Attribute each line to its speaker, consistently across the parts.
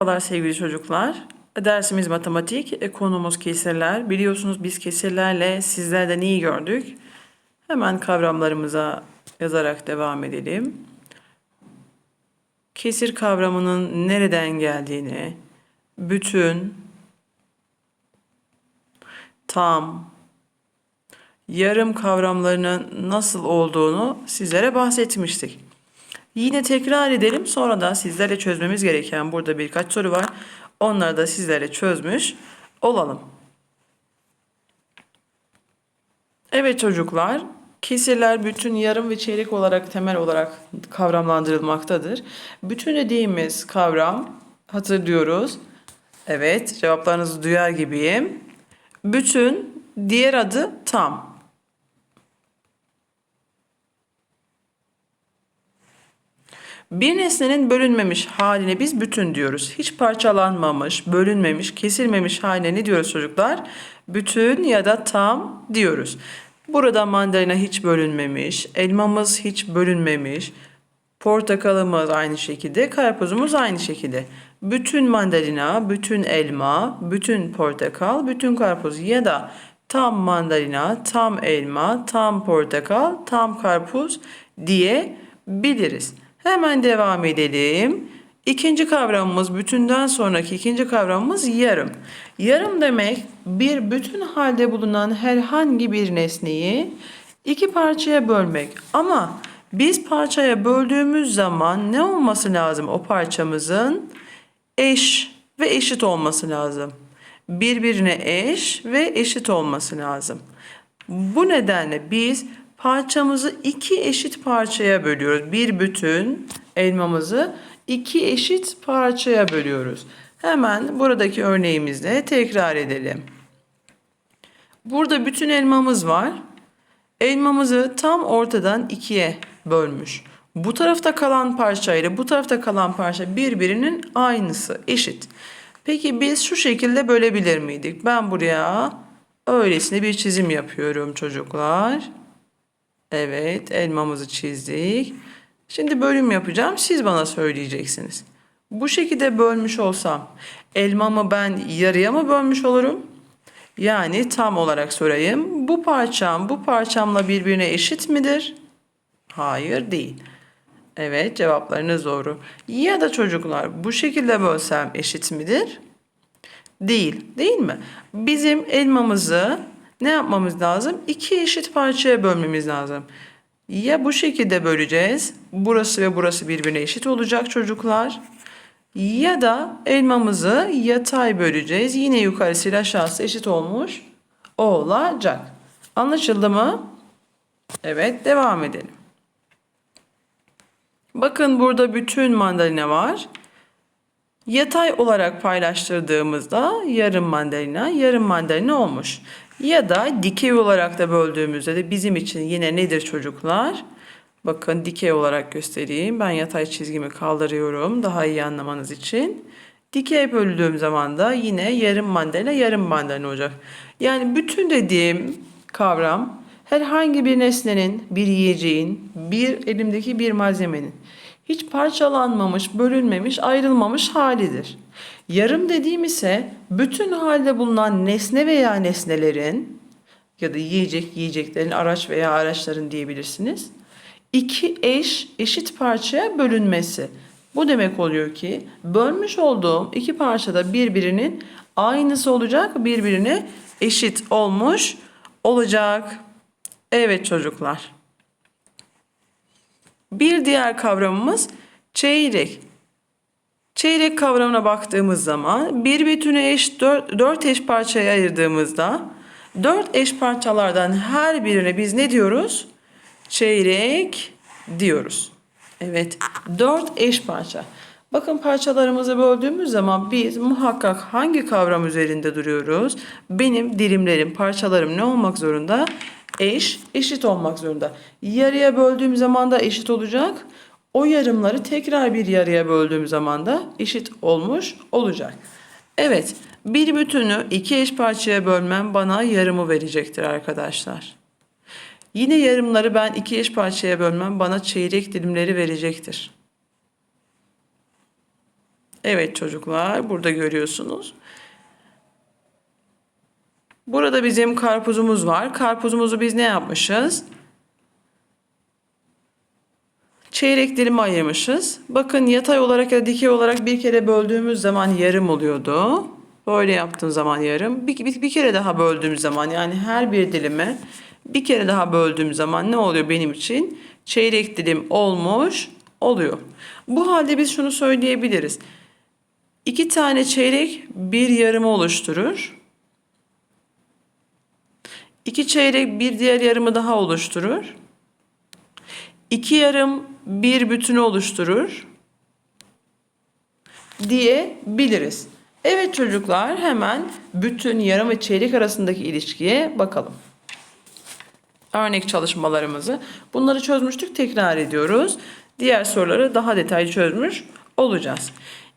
Speaker 1: Merhabalar sevgili çocuklar. Dersimiz matematik, e, konumuz kesirler. Biliyorsunuz biz kesirlerle sizlerden iyi gördük. Hemen kavramlarımıza yazarak devam edelim. Kesir kavramının nereden geldiğini, bütün, tam, yarım kavramlarının nasıl olduğunu sizlere bahsetmiştik. Yine tekrar edelim. Sonra da sizlerle çözmemiz gereken burada birkaç soru var. Onları da sizlerle çözmüş olalım. Evet çocuklar, kesirler bütün yarım ve çeyrek olarak temel olarak kavramlandırılmaktadır. Bütün dediğimiz kavram hatırlıyoruz. Evet, cevaplarınızı duyar gibiyim. Bütün diğer adı tam. Bir nesnenin bölünmemiş haline biz bütün diyoruz. Hiç parçalanmamış, bölünmemiş, kesilmemiş haline ne diyoruz çocuklar? Bütün ya da tam diyoruz. Burada mandalina hiç bölünmemiş, elmamız hiç bölünmemiş, portakalımız aynı şekilde, karpuzumuz aynı şekilde. Bütün mandalina, bütün elma, bütün portakal, bütün karpuz ya da tam mandalina, tam elma, tam portakal, tam karpuz diyebiliriz. Hemen devam edelim. İkinci kavramımız bütünden sonraki ikinci kavramımız yarım. Yarım demek bir bütün halde bulunan herhangi bir nesneyi iki parçaya bölmek. Ama biz parçaya böldüğümüz zaman ne olması lazım o parçamızın? Eş ve eşit olması lazım. Birbirine eş ve eşit olması lazım. Bu nedenle biz parçamızı iki eşit parçaya bölüyoruz. Bir bütün elmamızı iki eşit parçaya bölüyoruz. Hemen buradaki örneğimizde tekrar edelim. Burada bütün elmamız var. Elmamızı tam ortadan ikiye bölmüş. Bu tarafta kalan parça ile bu tarafta kalan parça birbirinin aynısı, eşit. Peki biz şu şekilde bölebilir miydik? Ben buraya öylesine bir çizim yapıyorum çocuklar. Evet, elmamızı çizdik. Şimdi bölüm yapacağım. Siz bana söyleyeceksiniz. Bu şekilde bölmüş olsam elmamı ben yarıya mı bölmüş olurum? Yani tam olarak sorayım. Bu parçam bu parçamla birbirine eşit midir? Hayır değil. Evet cevaplarınız doğru. Ya da çocuklar bu şekilde bölsem eşit midir? Değil. Değil mi? Bizim elmamızı ne yapmamız lazım? İki eşit parçaya bölmemiz lazım. Ya bu şekilde böleceğiz. Burası ve burası birbirine eşit olacak çocuklar. Ya da elmamızı yatay böleceğiz. Yine yukarısıyla aşağısı eşit olmuş olacak. Anlaşıldı mı? Evet devam edelim. Bakın burada bütün mandalina var. Yatay olarak paylaştırdığımızda yarım mandalina, yarım mandalina olmuş. Ya da dikey olarak da böldüğümüzde de bizim için yine nedir çocuklar? Bakın dikey olarak göstereyim. Ben yatay çizgimi kaldırıyorum daha iyi anlamanız için. Dikey böldüğüm zaman da yine yarım mandalina, yarım mandalina olacak. Yani bütün dediğim kavram herhangi bir nesnenin, bir yiyeceğin, bir elimdeki bir malzemenin hiç parçalanmamış, bölünmemiş, ayrılmamış halidir. Yarım dediğim ise bütün halde bulunan nesne veya nesnelerin ya da yiyecek yiyeceklerin, araç veya araçların diyebilirsiniz. iki eş eşit parçaya bölünmesi. Bu demek oluyor ki bölmüş olduğum iki parçada birbirinin aynısı olacak, birbirine eşit olmuş olacak. Evet çocuklar. Bir diğer kavramımız çeyrek. Çeyrek kavramına baktığımız zaman bir bütünü eş dört, dört eş parçaya ayırdığımızda dört eş parçalardan her birine biz ne diyoruz? Çeyrek diyoruz. Evet dört eş parça. Bakın parçalarımızı böldüğümüz zaman biz muhakkak hangi kavram üzerinde duruyoruz? Benim dilimlerim, parçalarım ne olmak zorunda? Eş, eşit olmak zorunda. Yarıya böldüğüm zaman da eşit olacak. O yarımları tekrar bir yarıya böldüğüm zaman da eşit olmuş olacak. Evet, bir bütünü iki eş parçaya bölmem bana yarımı verecektir arkadaşlar. Yine yarımları ben iki eş parçaya bölmem bana çeyrek dilimleri verecektir. Evet çocuklar burada görüyorsunuz. Burada bizim karpuzumuz var. Karpuzumuzu biz ne yapmışız? Çeyrek dilime ayırmışız. Bakın yatay olarak ya da dikey olarak bir kere böldüğümüz zaman yarım oluyordu. Böyle yaptığım zaman yarım. Bir, bir, bir kere daha böldüğüm zaman yani her bir dilime bir kere daha böldüğüm zaman ne oluyor benim için? Çeyrek dilim olmuş oluyor. Bu halde biz şunu söyleyebiliriz. İki tane çeyrek bir yarımı oluşturur. İki çeyrek bir diğer yarımı daha oluşturur. İki yarım bir bütünü oluşturur diyebiliriz. Evet çocuklar hemen bütün yarım ve çeyrek arasındaki ilişkiye bakalım. Örnek çalışmalarımızı bunları çözmüştük tekrar ediyoruz. Diğer soruları daha detaylı çözmüş olacağız.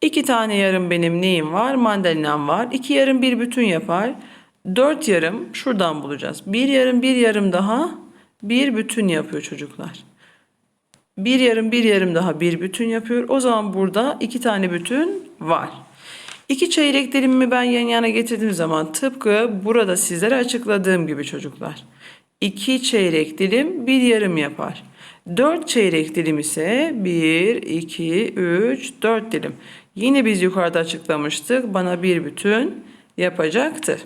Speaker 1: İki tane yarım benim neyim var? Mandalinam var. İki yarım bir bütün yapar. Dört yarım şuradan bulacağız. Bir yarım bir yarım daha bir bütün yapıyor çocuklar. Bir yarım bir yarım daha bir bütün yapıyor. O zaman burada iki tane bütün var. İki çeyrek dilimimi ben yan yana getirdiğim zaman tıpkı burada sizlere açıkladığım gibi çocuklar. İki çeyrek dilim bir yarım yapar. Dört çeyrek dilim ise bir, iki, üç, dört dilim. Yine biz yukarıda açıklamıştık. Bana bir bütün yapacaktır.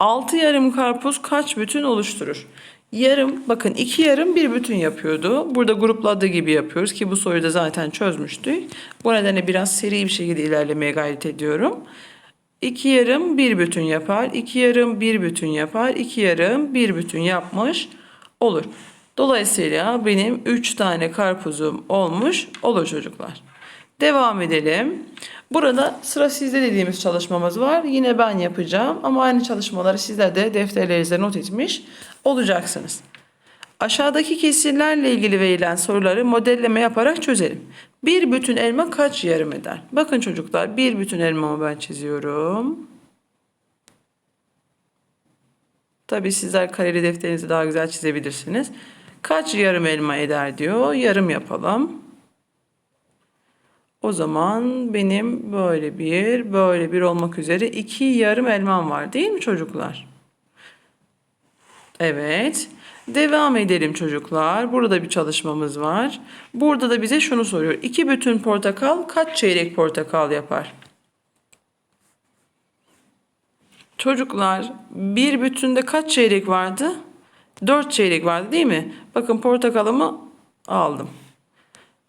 Speaker 1: Altı yarım karpuz kaç bütün oluşturur? Yarım, bakın iki yarım bir bütün yapıyordu. Burada grupladığı gibi yapıyoruz ki bu soruyu da zaten çözmüştük. Bu nedenle biraz seri bir şekilde ilerlemeye gayret ediyorum. İki yarım bir bütün yapar. iki yarım bir bütün yapar. iki yarım bir bütün yapmış olur. Dolayısıyla benim üç tane karpuzum olmuş olur çocuklar. Devam edelim. Burada sıra sizde dediğimiz çalışmamız var. Yine ben yapacağım ama aynı çalışmaları sizler de defterlerinize not etmiş olacaksınız. Aşağıdaki kesirlerle ilgili verilen soruları modelleme yaparak çözelim. Bir bütün elma kaç yarım eder? Bakın çocuklar bir bütün elmamı ben çiziyorum. Tabii sizler kareli defterinizi daha güzel çizebilirsiniz. Kaç yarım elma eder diyor. Yarım yapalım. O zaman benim böyle bir, böyle bir olmak üzere iki yarım elmam var değil mi çocuklar? Evet. Devam edelim çocuklar. Burada bir çalışmamız var. Burada da bize şunu soruyor. İki bütün portakal kaç çeyrek portakal yapar? Çocuklar bir bütünde kaç çeyrek vardı? Dört çeyrek vardı değil mi? Bakın portakalımı aldım.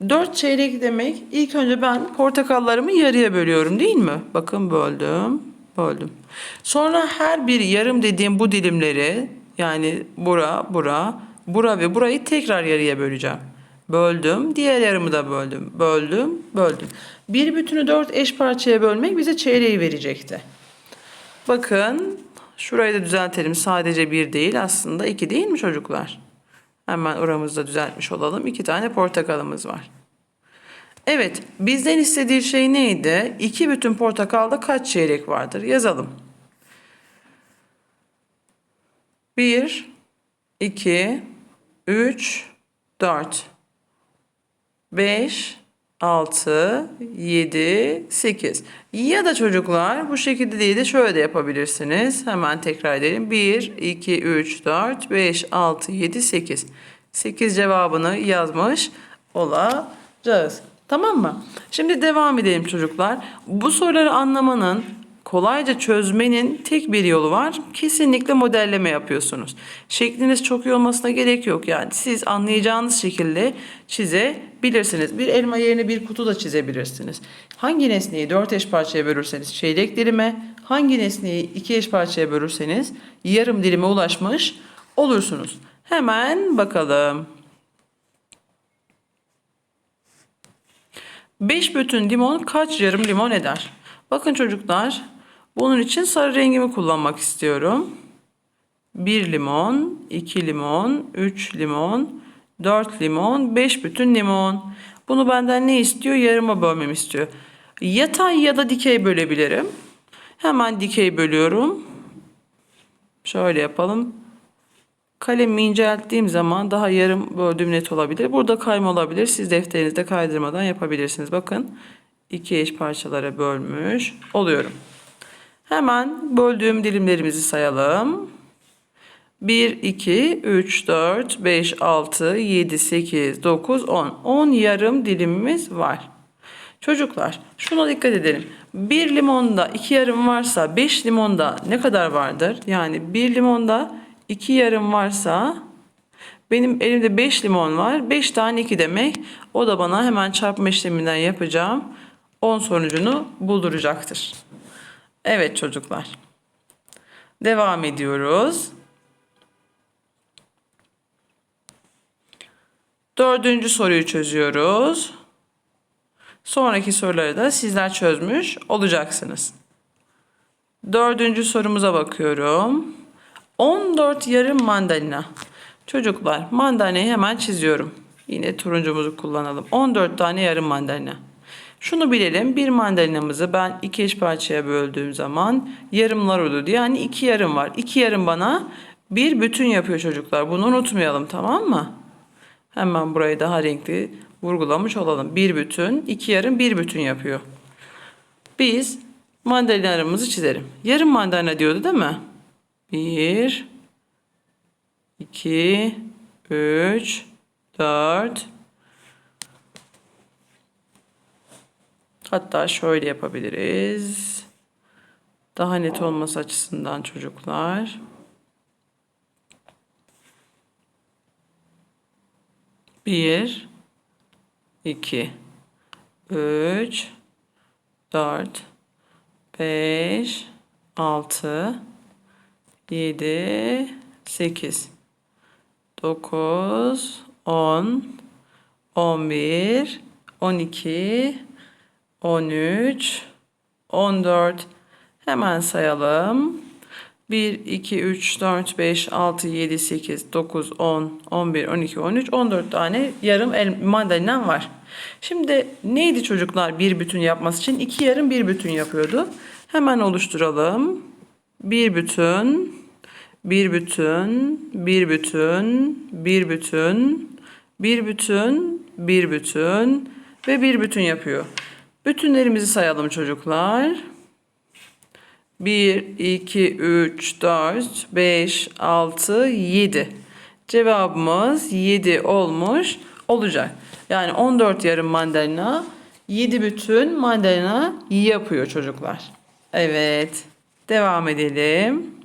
Speaker 1: Dört çeyrek demek ilk önce ben portakallarımı yarıya bölüyorum değil mi? Bakın böldüm, böldüm. Sonra her bir yarım dediğim bu dilimleri yani bura, bura, bura ve burayı tekrar yarıya böleceğim. Böldüm, diğer yarımı da böldüm, böldüm, böldüm. Bir bütünü dört eş parçaya bölmek bize çeyreği verecekti. Bakın şurayı da düzeltelim. Sadece bir değil aslında iki değil mi çocuklar? Hemen oramızda düzeltmiş olalım. İki tane portakalımız var. Evet, bizden istediği şey neydi? İki bütün portakalda kaç çeyrek vardır? Yazalım. Bir, iki, üç, dört, beş, 6, 7, 8. Ya da çocuklar bu şekilde değil de şöyle de yapabilirsiniz. Hemen tekrar edelim. 1, 2, 3, 4, 5, 6, 7, 8. 8 cevabını yazmış olacağız. Tamam mı? Şimdi devam edelim çocuklar. Bu soruları anlamanın kolayca çözmenin tek bir yolu var. Kesinlikle modelleme yapıyorsunuz. Şekliniz çok iyi olmasına gerek yok. Yani siz anlayacağınız şekilde çizebilirsiniz. Bir elma yerine bir kutu da çizebilirsiniz. Hangi nesneyi dört eş parçaya bölürseniz çeyrek dilime, hangi nesneyi iki eş parçaya bölürseniz yarım dilime ulaşmış olursunuz. Hemen bakalım. 5 bütün limon kaç yarım limon eder? Bakın çocuklar bunun için sarı rengimi kullanmak istiyorum. 1 limon, 2 limon, 3 limon, 4 limon, 5 bütün limon. Bunu benden ne istiyor? Yarıma bölmemi istiyor. Yatay ya da dikey bölebilirim. Hemen dikey bölüyorum. Şöyle yapalım. Kalemi incelttiğim zaman daha yarım böldüğüm net olabilir. Burada kayma olabilir. Siz defterinizde kaydırmadan yapabilirsiniz. Bakın iki eş parçalara bölmüş oluyorum. Hemen böldüğüm dilimlerimizi sayalım. 1, 2, 3, 4, 5, 6, 7, 8, 9, 10. 10 yarım dilimimiz var. Çocuklar şuna dikkat edelim. Bir limonda iki yarım varsa 5 limonda ne kadar vardır? Yani bir limonda iki yarım varsa benim elimde 5 limon var. 5 tane 2 demek. O da bana hemen çarpma işleminden yapacağım. 10 sonucunu bulduracaktır. Evet çocuklar. Devam ediyoruz. Dördüncü soruyu çözüyoruz. Sonraki soruları da sizler çözmüş olacaksınız. Dördüncü sorumuza bakıyorum. 14 yarım mandalina. Çocuklar mandalinayı hemen çiziyorum. Yine turuncumuzu kullanalım. 14 tane yarım mandalina. Şunu bilelim. Bir mandalinamızı ben iki eş parçaya böldüğüm zaman yarımlar oldu. Yani iki yarım var. İki yarım bana bir bütün yapıyor çocuklar. Bunu unutmayalım tamam mı? Hemen burayı daha renkli vurgulamış olalım. Bir bütün, iki yarım bir bütün yapıyor. Biz mandalinalarımızı çizelim. Yarım mandalina diyordu değil mi? Bir, iki, üç, dört. Hatta şöyle yapabiliriz. Daha net olması açısından çocuklar. Bir, iki, üç, dört, beş, altı, yedi, sekiz, dokuz, on, on bir, on iki, on üç, on dört. Hemen sayalım. 1, 2, 3, 4, 5, 6, 7, 8, 9, 10, 11, 12, 13, 14 tane yarım el mandalinem var. Şimdi neydi çocuklar bir bütün yapması için? iki yarım bir bütün yapıyordu. Hemen oluşturalım. Bir bütün, bir bütün, bir bütün, bir bütün, bir bütün, bir bütün ve bir bütün yapıyor. Bütünlerimizi sayalım çocuklar. 1, 2, 3, 4, 5, 6, 7. Cevabımız 7 olmuş olacak. Yani 14 yarım mandalina 7 bütün mandalina yapıyor çocuklar. Evet. Devam edelim.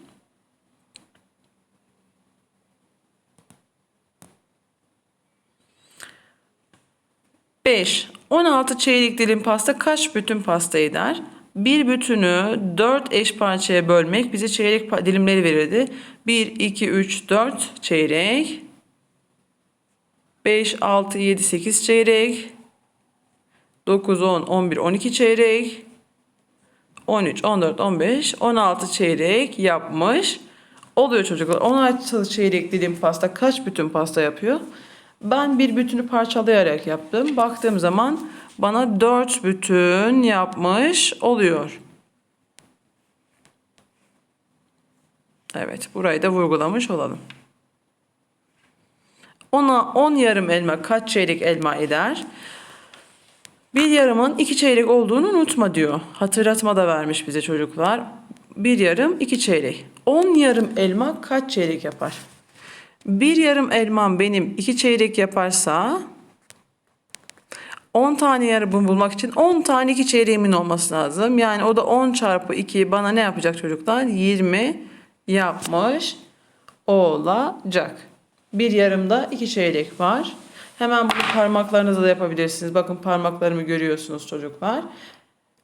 Speaker 1: Beş. 16 çeyrek dilim pasta kaç bütün pasta eder? Bir bütünü 4 eş parçaya bölmek bize çeyrek dilimleri verirdi. 1, 2, 3, 4 çeyrek. 5, 6, 7, 8 çeyrek. 9, 10, 11, 12 çeyrek. 13, 14, 15, 16 çeyrek yapmış. Oluyor çocuklar. 16 çeyrek dilim pasta kaç bütün pasta yapıyor? Ben bir bütünü parçalayarak yaptım. Baktığım zaman bana 4 bütün yapmış oluyor. Evet, burayı da vurgulamış olalım. Ona 10 yarım elma kaç çeyrek elma eder? Bir yarımın iki çeyrek olduğunu unutma diyor. Hatırlatma da vermiş bize çocuklar. Bir yarım iki çeyrek. 10 yarım elma kaç çeyrek yapar? Bir yarım elmam benim iki çeyrek yaparsa 10 tane yarımı bulmak için 10 tane iki çeyreğimin olması lazım. Yani o da 10 çarpı 2 bana ne yapacak çocuklar? 20 yapmış olacak. Bir yarımda iki çeyrek var. Hemen bunu parmaklarınızla da yapabilirsiniz. Bakın parmaklarımı görüyorsunuz çocuklar.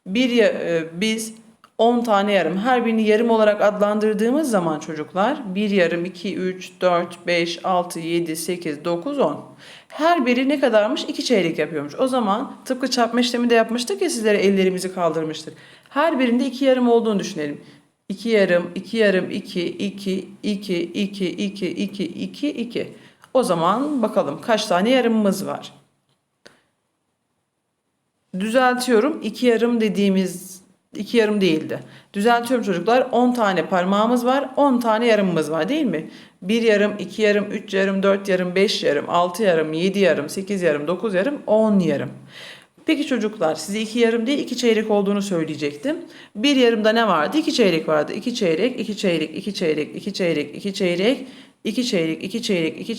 Speaker 1: Bir e, biz 10 tane yarım her birini yarım olarak adlandırdığımız zaman çocuklar 1 yarım 2 3 4 5 6 7 8 9 10. Her biri ne kadarmış? 2 çeyrek yapıyormuş. O zaman tıpkı çarpma işlemi de yapmıştık ya sizlere ellerimizi kaldırmıştık. Her birinde 2 yarım olduğunu düşünelim. 2 yarım, 2 yarım, 2, 2, 2, 2, 2, 2, 2, 2. O zaman bakalım kaç tane yarımımız var? Düzeltiyorum. 2 yarım dediğimiz iki yarım değildi. Düzeltiyorum çocuklar. 10 tane parmağımız var. 10 tane yarımımız var değil mi? 1 yarım, 2 yarım, 3 yarım, 4 yarım, 5 yarım, 6 yarım, 7 yarım, 8 yarım, 9 yarım, 10 yarım. Peki çocuklar size iki yarım değil iki çeyrek olduğunu söyleyecektim. Bir yarımda ne vardı? İki çeyrek vardı. İki çeyrek, iki çeyrek, iki çeyrek, iki çeyrek, iki çeyrek, iki çeyrek, iki çeyrek, iki çeyrek, iki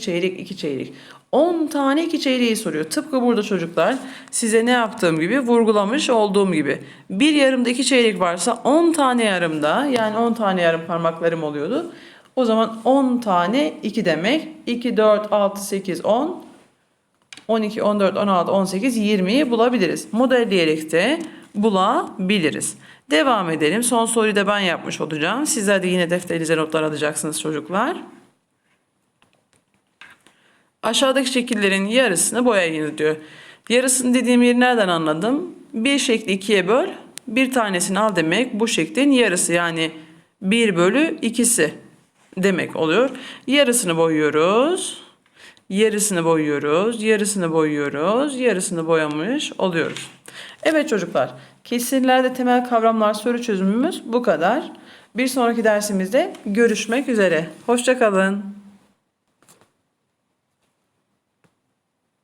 Speaker 1: çeyrek, iki çeyrek. 10 tane iki çeyreği soruyor. Tıpkı burada çocuklar size ne yaptığım gibi vurgulamış olduğum gibi. Bir yarımda iki çeyrek varsa 10 tane yarımda yani 10 tane yarım parmaklarım oluyordu. O zaman 10 tane 2 demek. 2, 4, 6, 8, 10. 12, 14, 16, 18, 20'yi bulabiliriz. Modelleyerek de bulabiliriz. Devam edelim. Son soruyu da ben yapmış olacağım. Sizler de yine defterinize notlar alacaksınız çocuklar. Aşağıdaki şekillerin yarısını boyayın diyor. Yarısını dediğim yeri nereden anladım? Bir şekli ikiye böl, bir tanesini al demek. Bu şeklin yarısı yani 1 bölü ikisi demek oluyor. Yarısını boyuyoruz. Yarısını boyuyoruz, yarısını boyuyoruz, yarısını boyamış oluyoruz. Evet çocuklar, kesirlerde temel kavramlar soru çözümümüz bu kadar. Bir sonraki dersimizde görüşmek üzere. Hoşçakalın.